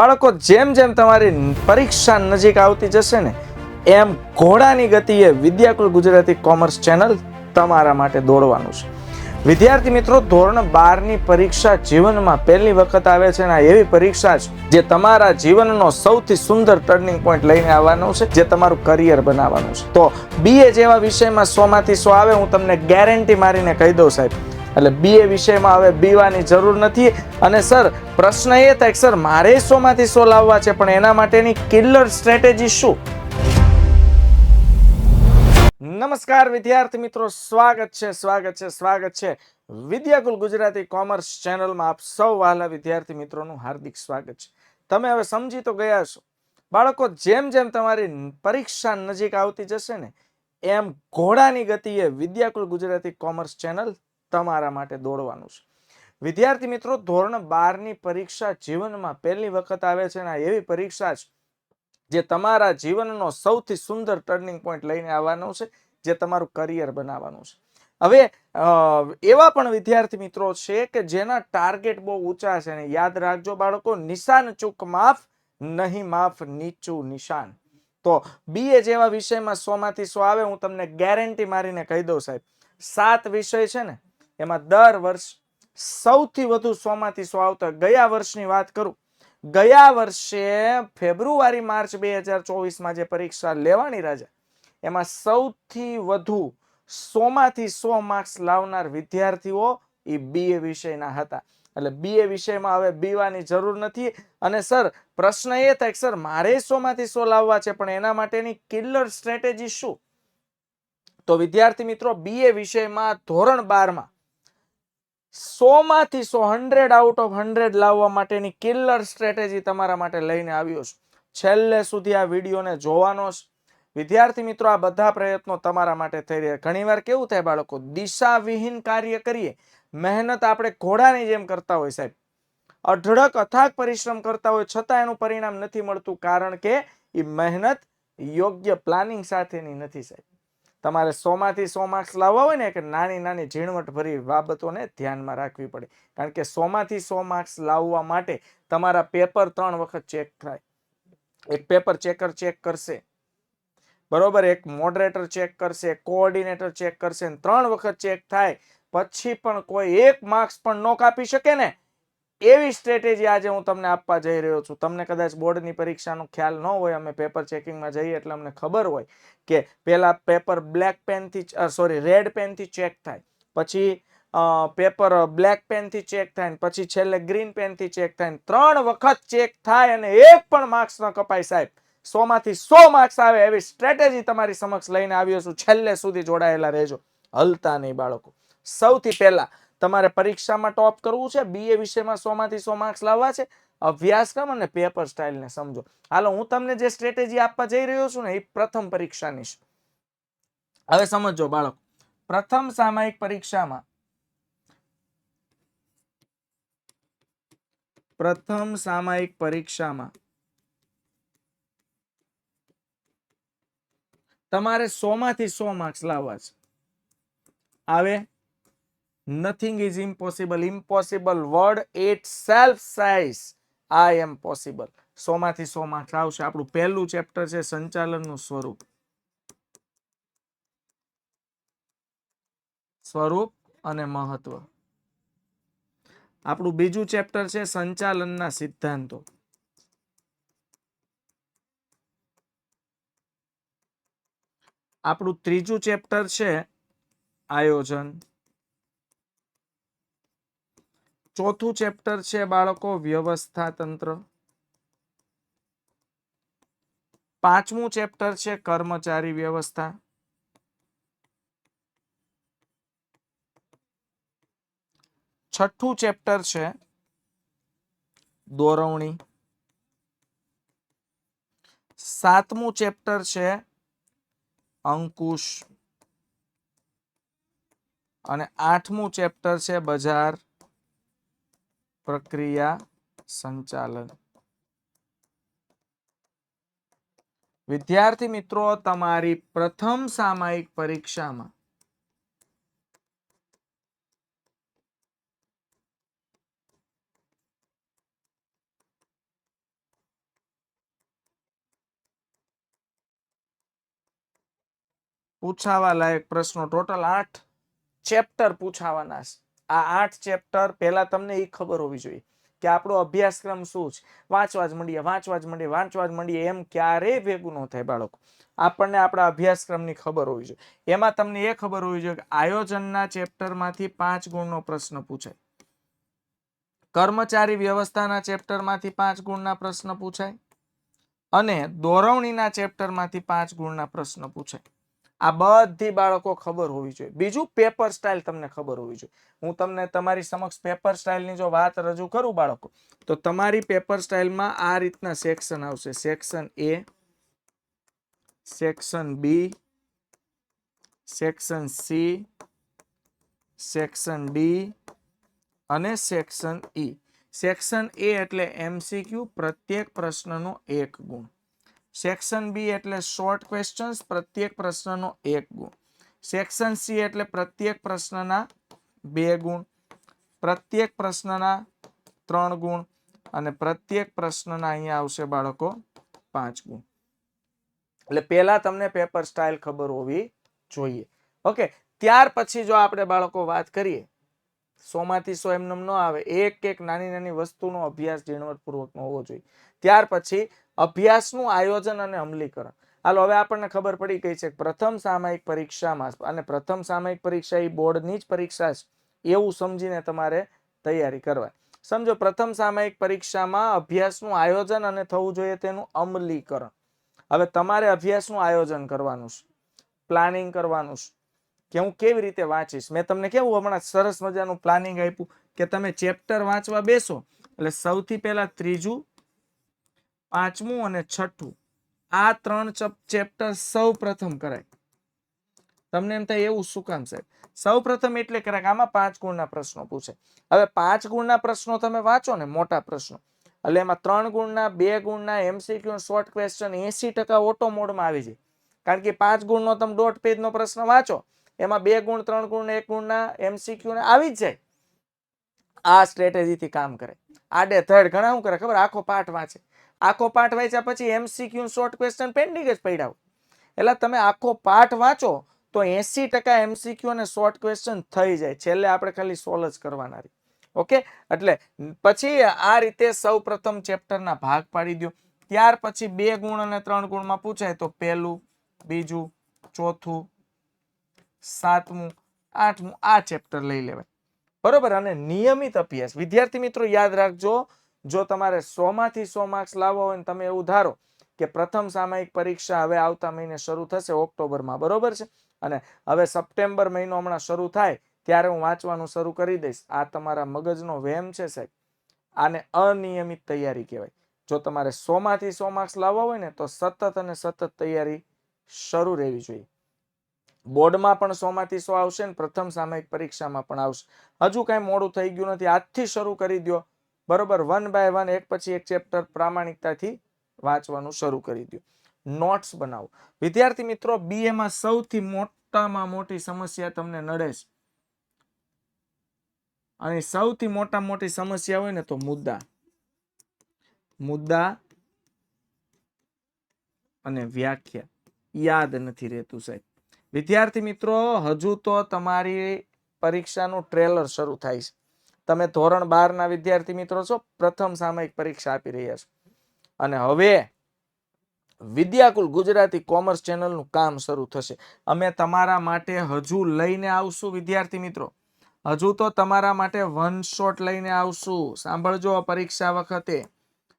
બાળકો, જેમ જેમ તમારી પરીક્ષા નજીક આવતી જશે ને, એમ ઘોડાની ગતિએ વિદ્યાકુલ ગુજરાતી કોમર્સ ચેનલ તમારા માટે દોડવાનું છે. વિદ્યાર્થી મિત્રો, ધોરણ બારની પરીક્ષા જીવનમાં પહેલી વખત આવે છે અને એવી પરીક્ષા છે જે તમારા જીવનનો સૌથી સુંદર ટર્નિંગ પોઈન્ટ લઈને આવવાનો છે, જે તમારું કરિયર બનાવવાનું છે. તો બીએ જેવા વિષયમાં સોમાંથી સો આવે, હું તમને ગેરંટી મારીને કહી દઉં સાહેબ. એટલે બી એ વિષયમાં હવે બીવાની જરૂર નથી. અને સર, પ્રશ્ન એ થાય સર, મારે સોમાંથી સો લાવવા છે, પણ એના માટેની કિલ્લર સ્ટ્રેટેજી શું? નમસ્કાર વિદ્યાર્થી મિત્રો, સ્વાગત છે સ્વાગત છે સ્વાગત છે. વિદ્યાકુલ ગુજરાતી કોમર્સ ચેનલમાં આપ સૌ વહાલા વિદ્યાર્થી મિત્રોનું હાર્દિક સ્વાગત છે. તમે હવે સમજી તો ગયા છો બાળકો, જેમ જેમ તમારી પરીક્ષા નજીક આવતી જશે ને, એમ ઘોડાની ગતિએ વિદ્યાકુલ ગુજરાતી કોમર્સ ચેનલ તમારા માટે દોડવાનું છે. વિદ્યાર્થી મિત્રો, ધોરણ બારની પરીક્ષા જીવનમાં પહેલી વખત આવે છે અને એવી પરીક્ષા છે જે તમારા જીવનનો સૌથી સુંદર ટર્નિંગ પોઈન્ટ લઈને આવવાનો છે, જે તમારું કરિયર બનાવવાનું છે. હવે એવા પણ વિદ્યાર્થી મિત્રો છે કે જેના ટાર્ગેટ બહુ ઊંચા છે અને યાદ રાખજો બાળકો, નિશાન ચૂક માફ, નહીં માફ નીચું નિશાન. તો બીએ જેવા વિષયમાં સો માંથી સો આવે, હું તમને ગેરંટી મારીને કહી દઉં સાહેબ. સાત વિષય છે ને એમાં દર વર્ષ સૌથી વધુ સો માંથી સો આવતા ગયા વર્ષની વાત કરું. ગયા વર્ષે ફેબ્રુઆરી, માર્ચ બે હજાર ચોવીસમાં જે પરીક્ષા લેવાની રાજા, એમાં સૌથી વધુ સોમાંથી સો માર્ક્સ લાવનાર વિદ્યાર્થીઓ એ બીએ વિષયના હતા. એટલે બીએ વિષયમાં હવે બીવાની જરૂર નથી. અને સર, પ્રશ્ન એ થાય કે સર, મારે સો માંથી સો લાવવા છે, પણ એના માટેની કિલ્લર સ્ટ્રેટેજી શું? તો વિદ્યાર્થી મિત્રો બીએ વિષયમાં ધોરણ બારમાં સો માંથી સો હંડ્રેડ આઉટ ઓફ હંડ્રેડ લાવવા માટેની કિલ્લર સ્ટ્રેટેજી તમારા માટે લઈને આવ્યો છું. છેલ્લે સુધી આ વિડીયોને જોવાનો છે. વિદ્યાર્થી મિત્રો, આ બધા પ્રયત્નો તમારા માટે થઈ રહ્યા ઘણીવાર કેવું થાય બાળકો, દિશાવિહીન કાર્ય કરીએ. મહેનત આપણે ઘોડાની જેમ કરતા હોય સાહેબ. અઢળક અથાગ પરિશ્રમ કરતા હોય, છતાં એનું પરિણામ નથી મળતું કારણ કે એ મહેનત યોગ્ય પ્લાનિંગ સાથેની નથી સાહેબ. તમારે સોમાંથી સો માર્ક્સ લાવવા હોય ને કે નાની નાની ઝીણવટ ભરી બાબતોને ધ્યાનમાં રાખવી પડે. કારણ કે સોમાંથી સો માર્ક્સ લાવવા માટે તમારા પેપર ત્રણ વખત ચેક થાય. એક પેપર ચેકર ચેક કરશે. બરોબર? એક મોડરેટર ચેક કરશે કોઓર્ડિનેટર ચેક કરશે ત્રણ વખત ચેક થાય. પછી પણ કોઈ એક માર્ક્સ પણ ન કાપી શકે ને એવી સ્ટ્રેટેજી આજે હું તમને આપવા જઈ રહ્યો છું. તમને કદાચ બોર્ડની પરીક્ષાનો ખ્યાલ ન હોય, અમે પેપર ચેકિંગમાં જઈએ એટલે અમને ખબર હોય કે પહેલાં પેપર બ્લેક પેનથી સોરી રેડ પેનથી ચેક થાય. પછી પેપર બ્લેક પેનથી ચેક થાય પછી છેલ્લે ગ્રીન પેનથી ચેક થાય ત્રણ વખત ચેક થાય અને એક પણ માર્ક્સ ન કપાય સાહેબ. સો માંથી સો માર્ક્સ આવે એવી સ્ટ્રેટેજી તમારી સમક્ષ લઈને આવ્યો છું. છેલ્લે સુધી જોડાયેલા રહેજો. હલતા નહીં બાળકો. સૌથી પહેલા તમારે પરીક્ષામાં ટોપ કરવું છે બીએ વિષયમાં સો માંથી સો માર્ક્સ લાવવા છે, અભ્યાસક્રમ અને પેપર સ્ટાઇલને સમજો. હાલો, હું તમને જે સ્ટ્રેટેજી આપવા જઈ રહ્યો છું ને, એ પ્રથમ પરીક્ષાની હવે સમજો બાળક. પ્રથમ સામાયિક પરીક્ષામાં પ્રથમ સામાયિક પરીક્ષામાં તમારે સો માંથી સો માર્ક્સ લાવવા છે. આવે? Nothing is impossible impossible word itself says I am possible સો માંથી સો માર્ક્સ આવશે આપણું પહેલું ચેપ્ટર છે સંચાલનનું સ્વરૂપ. સ્વરૂપ અને મહત્વ. આપણું બીજું ચેપ્ટર છે સંચાલનના સિદ્ધાંતો. આપણું ત્રીજું ચેપ્ટર છે આયોજન. ચોથું ચેપ્ટર છે બાળકો વ્યવસ્થા તંત્ર પાંચમું ચેપ્ટર છે કર્મચારી વ્યવસ્થા. છઠ્ઠું ચેપ્ટર છે દોરવણી. સાતમું ચેપ્ટર છે અંકુશ. અને આઠમું ચેપ્ટર છે બજાર. પ્રક્રિયા સંચાલન. વિદ્યાર્થી મિત્રો, તમારી પ્રથમ સામાયિક પરીક્ષામાં પૂછાવા લાયક પ્રશ્નો ટોટલ આઠ ચેપ્ટર પૂછાવાના છે. આ આઠ ચેપ્ટર પહેલા તમને એ ખબર હોવી જોઈએ કે આપણો અભ્યાસક્રમ શું છે? વાંચવા જ મંડીએ, વાંચવા જ મંડીએ, વાંચવા જ મંડીએ, એમ ક્યારેય ભેગું ન થાય બાળકો? આપણને આપણા અભ્યાસક્રમની ખબર હોવી જોઈએ. એમાં તમને એ ખબર હોવી જોઈએ કે આયોજનના ચેપ્ટરમાંથી પાંચ ગુણનો પ્રશ્ન પૂછાય. કર્મચારી વ્યવસ્થાના ચેપ્ટરમાંથી પાંચ ગુણના પ્રશ્ન પૂછાય. અને દોરવણીના ચેપ્ટરમાંથી પાંચ ગુણના પ્રશ્ન પૂછાય. આ બધી બાળકો ખબર હોવી જોઈએ. બીજું પેપર સ્ટાઇલ તમને ખબર હોવી જોઈએ. હું તમને તમારી સમક્ષ પેપર સ્ટાઇલની જો વાત રજૂ કરું બાળકો, તો તમારી પેપર સ્ટાઇલમાં આ રીતના સેક્શન આવશે. Section A section B section C section D અને સેક્શન ઈ સેક્શન એ એટલે એમસીક્યુ પ્રત્યેક પ્રશ્નનો એક ગુણ. સેક્શન બી એટલે શોર્ટ ક્વેશ્ચન્સ પ્રત્યેક પ્રશ્નનો એક ગુણ. સેક્શન સી એટલે પ્રત્યેક પ્રશ્નના બે ગુણ. પ્રત્યેક પ્રશ્નના ત્રણ ગુણ અને પ્રત્યેક પ્રશ્નના અહીંયા આવશે બાળકો પાંચ ગુણ. એટલે પહેલા તમને પેપર સ્ટાઇલ ખબર હોવી જોઈએ. ઓકે ત્યાર પછી જો આપણે બાળકો વાત કરીએ સોમાંથી સો એમને ન આવે. એક એક નાની નાની વસ્તુનો અભ્યાસ ઝીણવટપૂર્વકનો હોવો જોઈએ. ત્યાર પછી અભ્યાસનું આયોજન અને અમલીકરણ. હાલો, હવે આપણને ખબર પડી ગઈ છે પ્રથમ સામાયિક પરીક્ષામાં અને પ્રથમ સામાયિક પરીક્ષા એ બોર્ડની જ પરીક્ષા છે. એવું સમજીને તમારે તૈયારી કરવા સમજો, પ્રથમ સામાયિક પરીક્ષામાં અભ્યાસનું આયોજન અને થવું જોઈએ તેનું અમલીકરણ. હવે તમારે અભ્યાસનું આયોજન કરવાનું છે. પ્લાનિંગ કરવાનું છે. કે હું કેવી રીતે વાંચીશ? મેં તમને કેવું હમણાં સરસ મજાનું પ્લાનિંગ આપ્યું કે તમે ચેપ્ટર વાંચવા બેસો. એટલે સૌથી પહેલા ત્રીજું, પાંચમું અને છઠ્ઠું. આ ત્રણ ચેપ્ટર સૌ પ્રથમ કરાય. તમને એમ થાય એવું શું કામ સાહેબ? સૌ પ્રથમ એટલે કરાય આમાં પાંચ ગુણના પ્રશ્નો પૂછે. હવે પાંચ ગુણના પ્રશ્નો તમે વાંચો ને, મોટા પ્રશ્નો. એટલે એમાં ત્રણ ગુણના, બે ગુણના એમસીક્યુ શોર્ટ ક્વેશ્ચન એસી ટકા ઓટો મોડમાં આવી જાય. કારણ કે પાંચ ગુણનો તમે દોઢ પેજનો પ્રશ્ન વાંચો. એમાં બે ગુણ, ત્રણ ગુણ એક ગુણના એમસીક્યુ આવી જ જાય. આ સ્ટ્રેટેજીથી કામ કરે. આડે થર્ડ ઘણા શું કરે ખબર? આખો પાઠ વાંચે. આખો પાઠ વાંચ્યા પછી એમસીક્યુ શોર્ટ ક્વેશ્ચન પેન્ડિંગ જ પડ્યા એટલે તમે આખો પાઠ વાંચો તો એસી ટકા એમસીક્યુ અને શોર્ટ ક્વેશ્ચન થઈ જાય. છેલ્લે આપણે ખાલી સોલ્વ જ કરવાના ઓકે? એટલે પછી આ રીતે સૌ પ્રથમ ચેપ્ટરના ભાગ પાડી દો ત્યાર પછી બે ગુણ અને ત્રણ ગુણમાં પૂછાય તો પહેલું, બીજું, ચોથું સાતમું, આઠમું, આ ચેપ્ટર લઈ લેવાય. બરોબર? અને નિયમિત અભ્યાસ. વિદ્યાર્થી મિત્રો, યાદ રાખજો, જો તમારે સો માંથી સો માર્ક્સ લાવવા હોય ને તમે એવું ધારો કે પ્રથમ સામાયિક પરીક્ષા હવે આવતા મહિને શરૂ થશે ઓક્ટોબરમાં, બરોબર છે? અને હવે સપ્ટેમ્બર મહિનો હમણાં શરૂ થાય, ત્યારે હું વાંચવાનું શરૂ કરી દઈશ. આ તમારા મગજનો વહેમ છે સાહેબ. આને અનિયમિત તૈયારી કહેવાય. જો તમારે સો માંથી સો માર્ક્સ લાવવા હોય ને, તો સતત અને સતત તૈયારી શરૂ રહેવી જોઈએ. બોર્ડમાં પણ સો માંથી સો આવશે ને પ્રથમ સામાયિક પરીક્ષામાં પણ આવશે. હજુ કઈ મોડું થઈ ગયું નથી. આજથી શરૂ કરી દો બરોબર? વન બાય વન, એક પછી એક ચેપ્ટર પ્રામાણિકતાથી વાંચવાનું શરૂ કરી દો નોટ્સ બનાવો. વિદ્યાર્થી મિત્રો BA માં સૌથી મોટામાં મોટી સમસ્યા તમને નડે છે. અને સૌથી મોટા મોટી સમસ્યા હોય ને તો મુદ્દા. મુદ્દા અને વ્યાખ્યા. યાદ નથી રહેતું સાહેબ. વિદ્યાર્થી મિત્રો, હજુ તો તમારી પરીક્ષાનું ટ્રેલર શરૂ થાય છે. તમે ધોરણ બાર ના વિદ્યાર્થી મિત્રો છો, પ્રથમ સામયિક પરીક્ષા આપી રહ્યા છો. અને હવે વિદ્યાકુલ ગુજરાતી કોમર્સ ચેનલનું કામ શરૂ થશે. અમે તમારા માટે હજુ લઈને આવશું વિદ્યાર્થી મિત્રો. હજુ તો તમારા માટે વન શોટ લઈને આવશું. સાંભળજો પરીક્ષા વખતે.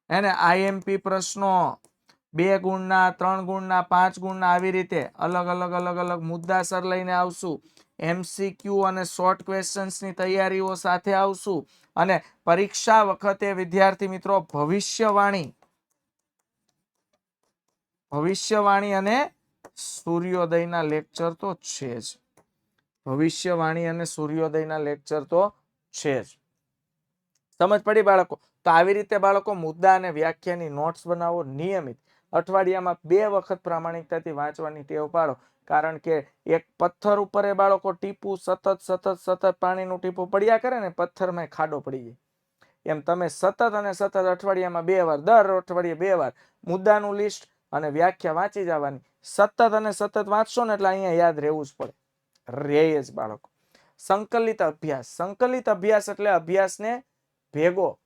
એને આઈએમપી પ્રશ્નો. બે ગુણના, ત્રણ ગુણના, પાંચ ગુણના આવી રીતે અલગ અલગ અલગ અલગ મુદ્દાસર લઈને આવશું. એમસીક્યુ અને શોર્ટ ક્વેશ્ચન્સની તૈયારીઓ સાથે આવશું. અને પરીક્ષા વખતે, વિદ્યાર્થી મિત્રો, ભવિષ્યવાણી. ભવિષ્યવાણી અને સૂર્યોદયના લેક્ચર તો છે જ. ભવિષ્યવાણી અને સૂર્યોદયના લેક્ચર તો છે જ. સમજ પડી બાળકો? તો આવી રીતે બાળકો મુદ્દા અને વ્યાખ્યાની નોટ્સ બનાવો નિયમિત. અઠવાડિયામાં બે વખત પ્રામાણિકતાથી વાંચવાની ટેવ પાડો. કારણ કે એક પથ્થર ઉપર એ બાળકો ટીપું સતત સતત સતત પાણીનું ટીપું પડ્યા કરે ને પથ્થરમાં ખાડો પડી જાય. એમ તમે સતત અને સતત અઠવાડિયામાં બે વાર, દર અઠવાડિયે બે વાર મુદ્દાનું લિસ્ટ અને વ્યાખ્યા વાંચી જવાની. સતત અને સતત વાંચશો ને એટલે અહીંયા યાદ રહેવું જ પડે. રહે જ બાળકો. સંકલિત અભ્યાસ. સંકલિત અભ્યાસ એટલે અભ્યાસને ભેગો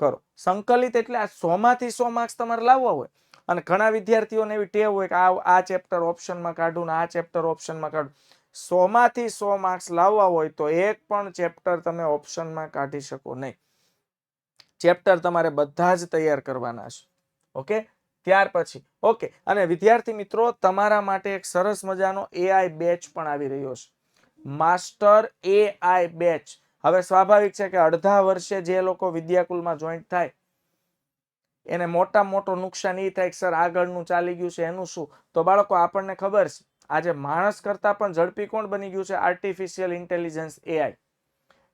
કરો. સંકલિત એટલે આ સો માંથી સો માર્ક્સ તમારે લાવવા હોય. અને ઘણા વિદ્યાર્થીઓને એવી ટેવ હોય કે આ આ ચેપ્ટર ઓપ્શનમાં કાઢું ને આ ચેપ્ટર ઓપ્શનમાં કાઢું. સો માંથી સો માર્ક્સ લાવવા હોય તો એક પણ ચેપ્ટર તમે ઓપ્શનમાં કાઢી શકો નહીં. ચેપ્ટર તમારે બધા જ તૈયાર કરવાના છે. ઓકે ત્યાર પછી. ઓકે અને વિદ્યાર્થી મિત્રો, તમારા માટે એક સરસ મજાનો એઆઈ બેચ પણ આવી રહ્યો છે. માસ્ટર એઆઈ બેચ હવે સ્વાભાવિક છે કે અડધા વર્ષે જે લોકો વિદ્યાકુલમાં જોઈન્ટ થાય એને મોટા મોટો નુકસાન એ થાય કે સર આગળનું ચાલી ગયું છે, એનું શું? તો બાળકો, આપણને ખબર છે, આજે માણસ કરતા પણ ઝડપી કોણ બની ગયું છે? આર્ટિફિશિયલ ઇન્ટેલિજન્સ એઆઈ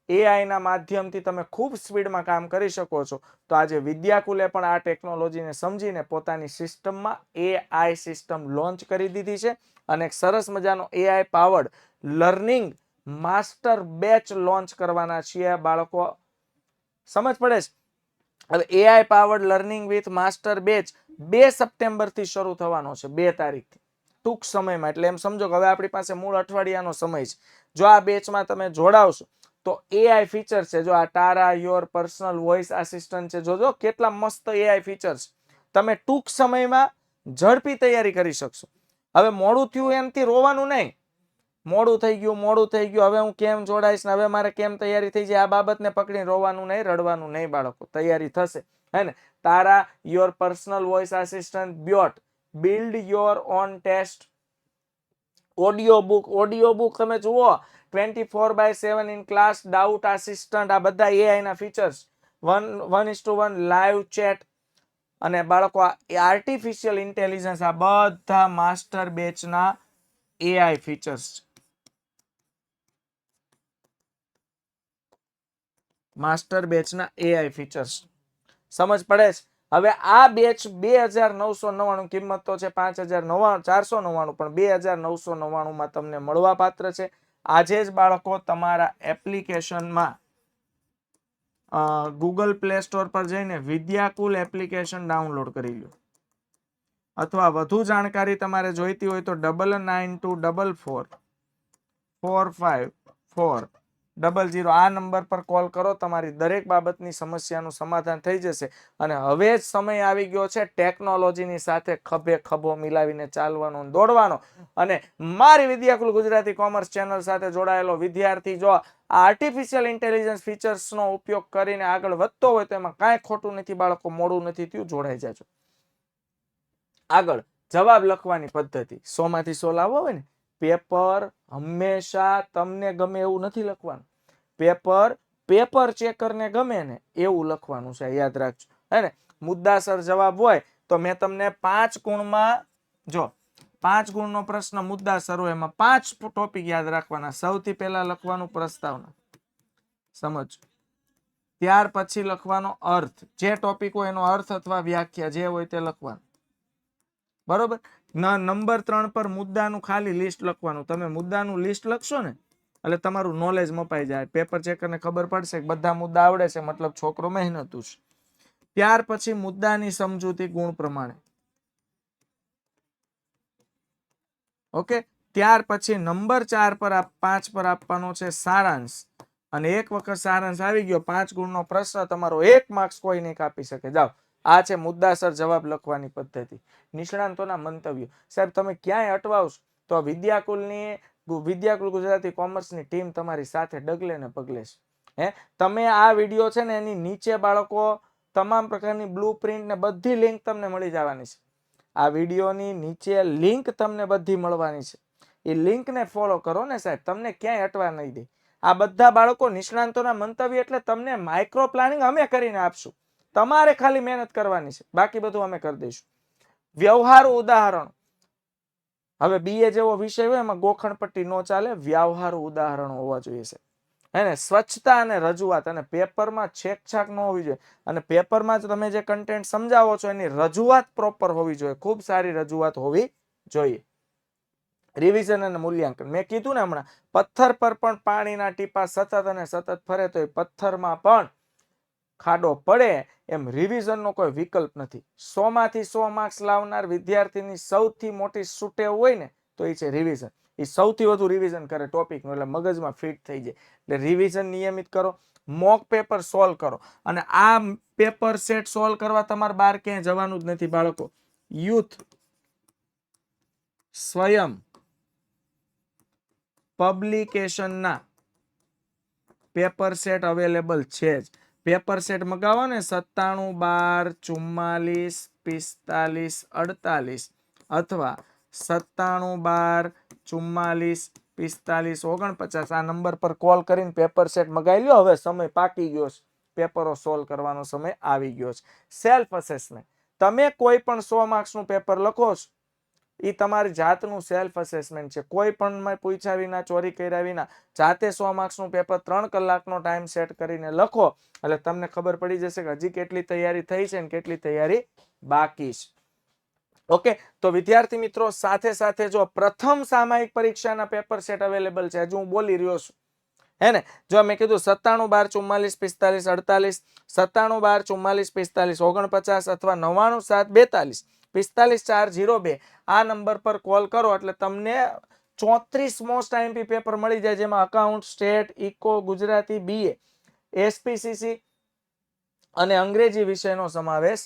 એઆઈના માધ્યમથી તમે ખૂબ સ્પીડમાં કામ કરી શકો છો. તો આજે વિદ્યાકુલે પણ આ ટેકનોલોજીને સમજીને પોતાની સિસ્ટમમાં એઆઈ સિસ્ટમ લોન્ચ કરી દીધી છે અને એક સરસ મજાનો AI powered learning master batch launch કરવાના છીએ. બાળકો, સમજ પડે છે? હવે AI powered learning with master batch બે સપ્ટેમ્બરથી શરૂ થવાનો છે, બે તારીખથી. ટૂંક સમયમાં, એટલે એમ સમજો કે હવે આપણી પાસે મૂળ અઠવાડિયાનો સમય છે. જો આ બેચમાં તમે જોડાવશો, તો એઆઈ ફીચર છે, જો આ Tara your personal voice assistant છે, જોજો કેટલા મસ્ત એઆઈ ફીચર્સ તમે ટૂંક સમયમાં ઝડપી તૈયારી કરી શકશો. હવે મોડું થયું એમથી રોવાનું નહીં. મોડું થઈ ગયું, મોડું થઈ ગયું. હવે હું કેમ જોડાઈશ ને હવે મારે કેમ તૈયારી થઈ જાય આ બાબતને પકડીને રોવાનું નહીં, રડવાનું નહીં, બાળકો. તૈયારી થશે. હે ને? Tara your personal voice assistant બ્યોટ build your own test audio book audio book તમે જુઓ twenty four by seven in class doubt assistant આ બધા એઆઈના features one one is to one live chat અને બાળકો આર્ટિફિશિયલ ઇન્ટેલિજન્સ આ બધા master બેચના AI features છે. માસ્ટર બેચના એઆઈ ફીચર્સ સમજ પડે છે? હવે આ બેચ બે હજાર નવસો નવ્વાણું કિંમત તો છે પાંચ હજાર નવ્વાણું, ચારસો નવ્વાણું, પણ બે હજાર નવસો નવ્વાણુંમાં તમને મળવા પાત્ર છે. આજે જ બાળકો તમારા એપ્લિકેશનમાં ગૂગલ પ્લે સ્ટોર પર જઈને વિદ્યાકુલ એપ્લિકેશન ડાઉનલોડ કરી લો અથવા વધુ જાણકારી તમારે જોઈતી હોય તો double nine two double four four five four double zero આ નંબર પર કોલ કરો, તમારી દરેક બાબતની સમસ્યાનું સમાધાન થઈ જશે. અને હવે જ સમય આવી ગયો છે, ટેકનોલોજીની સાથે ખભે ખભો મિલાવીને ચાલવાનો દોડવાનો. અને મારી વિદ્યાકુલ ગુજરાતી કોમર્સ ચેનલ સાથે જોડાયેલો વિદ્યાર્થી, જો આ આર્ટિફિશિયલ ઇન્ટેલિજન્સ ફીચર્સનો ઉપયોગ કરીને આગળ વધતો હોય, તો એમાં કાંઈ ખોટું નથી, બાળકો મોડું નથી થયું, જોડાઈ જાજો. આગળ, જવાબ લખવાની પદ્ધતિ. સો માંથી સો લાવો હોય ને, પેપર હંમેશા તમને ગમે એવું નથી લખવાનું. પેપર પેપર ચેકરને ગમે ને એવું લખવાનું છે, યાદ રાખજો. હે ને? મુદ્દાસર જવાબ હોય તો મેં તમને પાંચ ગુણમાં, જો, પાંચ ગુણનો પ્રશ્ન મુદ્દાસર હોય એમાં પાંચ ટોપિક યાદ રાખવાના. સૌથી પહેલા લખવાનું પ્રસ્તાવના. સમજ ત્યાર પછી લખવાનો અર્થ. જે ટોપિક હોય એનો અર્થ અથવા વ્યાખ્યા જે હોય તે લખવાનું. બરોબર? નંબર ત્રણ પર મુદ્દાનું ખાલી લિસ્ટ લખવાનું. તમે મુદ્દાનું લિસ્ટ લખશો ને એટલે તમારું નોલેજ મપાઈ જાય. પેપર ચેકરને ખબર પડશે કે બધા મુદ્દા આવડે છે, મતલબ છોકરો મહેનતું છે. ત્યાર પછી મુદ્દાની સમજૂતી ગુણ પ્રમાણે. ઓકે? ત્યાર પછી નંબર ચાર પર પાંચ પર આપવાનો છે સારાંશ. અને એક વખત સારાંશ આવી ગયો, પાંચ ગુણનો પ્રશ્ન તમારો એક માર્ક્સ કોઈ નહીં કાપી શકે. જાઓ, આ છે મુદ્દાસર જવાબ લખવાની પદ્ધતિ. નિષ્ણાંતોના મંતવ્યો. સાહેબ, તમે ક્યાંય અટવાવશો? તો વિદ્યાકુલની વિદ્યાકુલ ગુજરાતી કોમર્સની ટીમ તમારી સાથે ડગલે ને પગલે છે. હે? તમે આ વીડિયો છે ને એની નીચે બાળકો તમામ પ્રકારની બ્લુ પ્રિન્ટ ને બધી લિંક તમને મળી જવાની છે. આ વિડીયોની નીચે લિંક તમને બધી મળવાની છે. એ લિંકને ફોલો કરો ને સાહેબ, તમને ક્યાંય અટવા નહીં દે. આ બધા બાળકો નિષ્ણાંતોના મંતવ્ય એટલે તમને માઇક્રો પ્લાનિંગ અમે કરીને આપશું. તમારે ખાલી મહેનત કરવાની છે. બાકી બધું અમે કરી દઈશું. વ્યવહારુ ઉદાહરણ. હવે બીએ જેવો વિષય હોય એમાં ગોખણપટ્ટી નો ચાલે, વ્યવહારુ ઉદાહરણો હોવા જોઈએ છે. એને સ્વચ્છતા અને રજૂઆત અને પેપરમાં છેકછાક ન હોવી જોઈએ. અને પેપરમાં જ તમે જે કન્ટેન્ટ સમજાવો છો એની રજૂઆત પ્રોપર હોવી જોઈએ. ખૂબ સારી રજૂઆત હોવી જોઈએ. રિવિઝન અને મૂલ્યાંકન. મેં કીધું ને હમણાં, પથ્થર પર પણ પાણીના ટીપા સતત અને સતત ફરે તો એ પથ્થરમાં પણ ખાડો પડે એમ રિવિઝનનો કોઈ વિકલ્પ નથી. સો માંથી સો માર્ક્સ લાવનાર વિદ્યાર્થીની સૌથી મોટી સુટેવ હોય ને, તો એ છે રિવિઝન એ સૌથી વધુ રિવિઝન કરે ટોપિકનું એટલે મગજમાં ફિટ થઈ જાય. એટલે રિવિઝન નિયમિત કરો મોક પેપર સોલ્વ કરો. અને આ પેપર સેટ સોલ્વ કરવા તમારે બહાર ક્યાંય જવાનું જ નથી બાળકો. યુથ સ્વયં પબ્લિકેશનના પેપર સેટ અવેલેબલ છે જ. પેપર સેટ મગાવો ને સત્તાણું બાર, ચુમ્માલીસ, પિસ્તાલીસ, અડતાલીસ અથવા સત્તાણું બાર, ચુમ્માલીસ, પિસ્તાલીસ, ઓગણપચાસ આ નંબર પર કોલ કરીને પેપર સેટ મગાવી લ્યો. હવે સમય પાકી ગયો છે. પેપરો સોલ્વ કરવાનો સમય આવી ગયો છે. Self assessment. તમે કોઈ પણ સો માર્ક્સનું પેપર લખો છો. એ તમારી જાતનું સેલ્ફ અસેસમેન્ટ છે. કોઈ પણ પૂછ્યા વિના, ચોરી કર્યા વિના, જાતે સો માર્ક્સનું પેપર ત્રણ કલાકનો ટાઈમ સેટ કરીને લખો. એટલે તમને ખબર પડી જશે કે હજી કેટલી તૈયારી થઈ છે ને કેટલી તૈયારી બાકી છે. ઓકે? તો વિદ્યાર્થી મિત્રો, સાથે સાથે જો પ્રથમ સામાયિક પરીક્ષાના પેપર સેટ અવેલેબલ છે, હજુ હું બોલી રહ્યો છું. હે ને? જો મેં કીધું સત્તાણું બાર ચુમ્માલીસ પિસ્તાલીસ અડતાલીસ, સત્તાણું બાર ચુમ્માલીસ પિસ્તાલીસ, ઓગણપચાસ અથવા નવ્વાણું સાત બેતાલીસ પિસ્તાલીસ ચાર જીરો બે. આ નંબર પર કોલ કરો એટલે તમને ચોત્રીસ મોસ્ટ આઈએમપી પેપર મળી જાય, જેમાં account stat eco Gujarati BA SPCC અને અંગ્રેજી વિષયનો સમાવેશ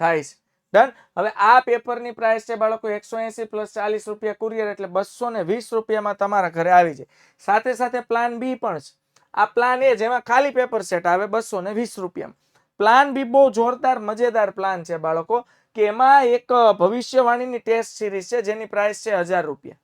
થાય છે. ડન હવે આ પેપરની પ્રાઇસ છે બાળકો એકસો એસી પ્લસ ચાલીસ રૂપિયા કુરિયર એટલે બસો ને વીસ રૂપિયામાં તમારા ઘરે આવી જાય. સાથે સાથે પ્લાન બી પણ છે. આ પ્લાન એ જેમાં ખાલી પેપર સેટ આવે બસો ને વીસ રૂપિયામાં. પ્લાન બી બહુ જોરદાર, મજેદાર પ્લાન છે બાળકો. કે એમાં એક ભવિષ્યવાણીની ટેસ્ટ સિરીઝ છે, જેની પ્રાઇસ છે હજાર રૂપિયા.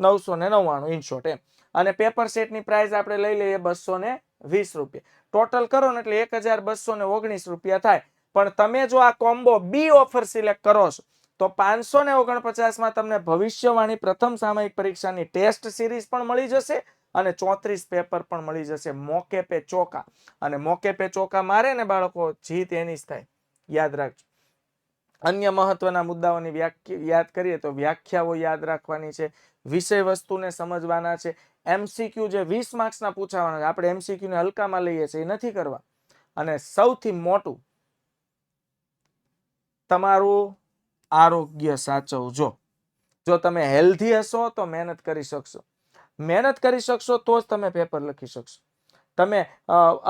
નવસો ને નવ્વાણું ઇન શોર્ટ એમ. અને પેપર સેટની પ્રાઇસ આપણે લઈ લઈએ બસો ને વીસ રૂપિયા. ટોટલ કરો ને એટલે એક હજાર બસો ને ઓગણીસ રૂપિયા થાય. પણ તમે જો આ કોમ્બો બી ઓફર સિલેક્ટ કરો છો, તો પાંચસો ને ઓગણપચાસમાં તમને ભવિષ્યવાણી પ્રથમ સામયિક પરીક્ષાની ટેસ્ટ સિરીઝ પણ મળી જશે અને ચોત્રીસ પેપર પણ મળી જશે. મોકે પે ચોકા. અને મોકે પે ચોકા મારે ને બાળકો, જીત એની જ થાય. યાદ રાખજો. અન્ય મહત્વના મુદ્દાઓની યાદ કરીએ તો વ્યાખ્યાઓ યાદ રાખવાની છે, વિષય વસ્તુને સમજવાના છે એમસીક્યુ જે વીસ માર્ક્સના પૂછાવાના છે, આપણે એમસીક્યુને હલકામાં લઈએ છીએ, એ નથી કરવા. અને સૌથી મોટું, તમારું આરોગ્ય સાચવજો. જો તમે હેલ્ધી હશો તો મહેનત કરી શકશો. મહેનત કરી શકશો તો જ તમે પેપર લખી શકશો. તમે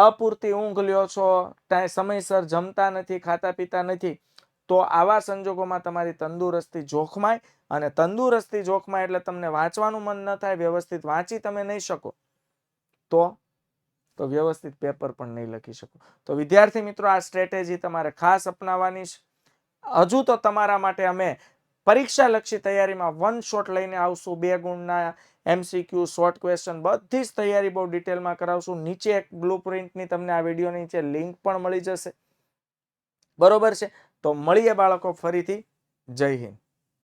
અપૂરતી ઊંઘ લ્યો છો ત્યાં સમયસર જમતા નથી ખાતા પીતા નથી તો આવા સંજોગોમાં તમારી તંદુરસ્તી જોખમાય અને તંદુરસ્તી જોખમાય એટલે તમને વાંચવાનું મન ન થાય, વ્યવસ્થિત વાંચી તમે નહીં શકો, તો તો વ્યવસ્થિત પેપર પણ નહીં લખી શકો. તો વિદ્યાર્થી મિત્રો, આ સ્ટ્રેટેજી તમારે ખાસ અપનાવવાની છે. હજુ તો તમારા માટે અમે પરીક્ષા લક્ષી તૈયારીમાં વન શોટ લઈને આવશું, બે ગુણના એમસીક્યુ શોર્ટ ક્વેશ્ચન બધી જ તૈયારી બહુ ડિટેલમાં કરાવશું. નીચે એક બ્લુ પ્રિન્ટની તમને આ વીડિયો નીચે લિંક પણ મળી જશે. બરોબર છે? તો મળીએ બાળકો ફરીથી. જય હિન્દ.